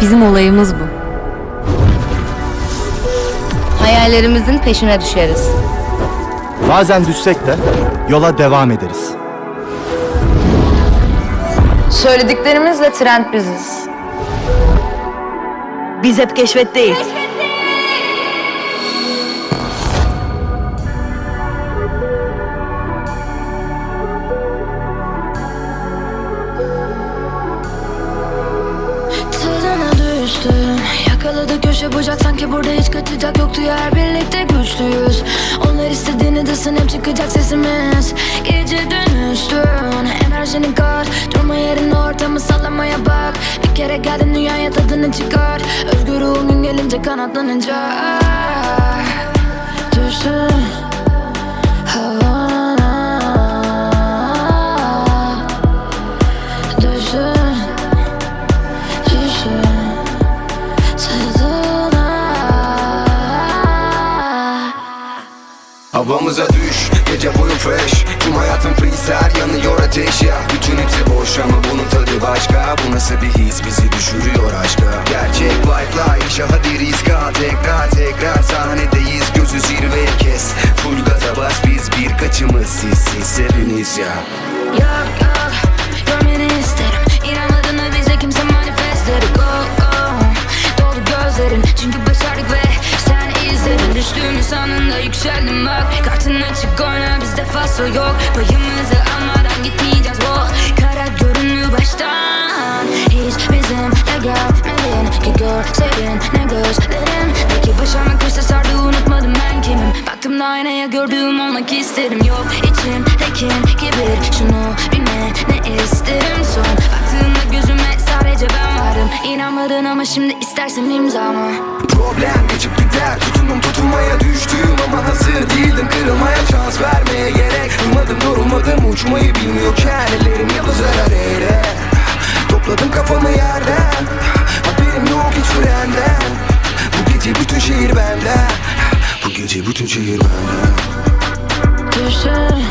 Bizim olayımız bu. Hayallerimizin peşine düşeriz. Bazen düşsek de yola devam ederiz. Söylediklerimizle trend biziz. Biz hep keşfetteyiz. Tadına düştüm. Yakaladı köşe bucak. Sanki burada hiç kaçacak yoktu yer birlikte güçlüyüz. Onlar istediğini desin hep çıkacak sesimiz. Geceden üstün enerjinin kar. Durma yerine ortamı sallamaya bak. Bir kere geldin dünyaya tadını çıkar. Özgür ruhun gün gelince kanatlanınca. Düştün havana Havamıza düş Gece boyu fresh. Tüm hayatım freestyle Yanıyor ateş ya. Bütün hepsi boş ama bunun tadı başka. Bu nasıl bir his? Bizi düşürüyor aşka. Gerçek vibe'la yaşa hadi riska Tekrar tekrar sahnedeyiz. Gözü zirveye kes. Full gaza bas biz birkaçımız Siz siz hepiniz ya. Yok yok yükseldim bak. Kartın açık oyna bizde fasıl yok. Payımızı almadan gitmeyeceğiz bu Kara görünmüyor baştan. Hiç bizimle gelmedin. Ki görseydin ne gözlerin? Peki başarmak bir sardı unutmadım ben kimim? Baktım da aynaya gördüğüm olmak isterim. Yok içimde kin kibir? Şunu bilme ne isterim son. Baktığında gözüme sadece ben varım. İnanmadın ama şimdi istersen imzamı Problem geçip gider Tutundum tutunmaya düştüm ama hazır değildim. Kırılmaya şans vermeye gerek Durmadım yorulmadım uçmayı bilmiyorken Ellerim yıldızlara eğre Topladım kafamı yerden Haberim yok hiç frenden. Bu gece bütün şehir benden Bu gece bütün şehir benden Düşün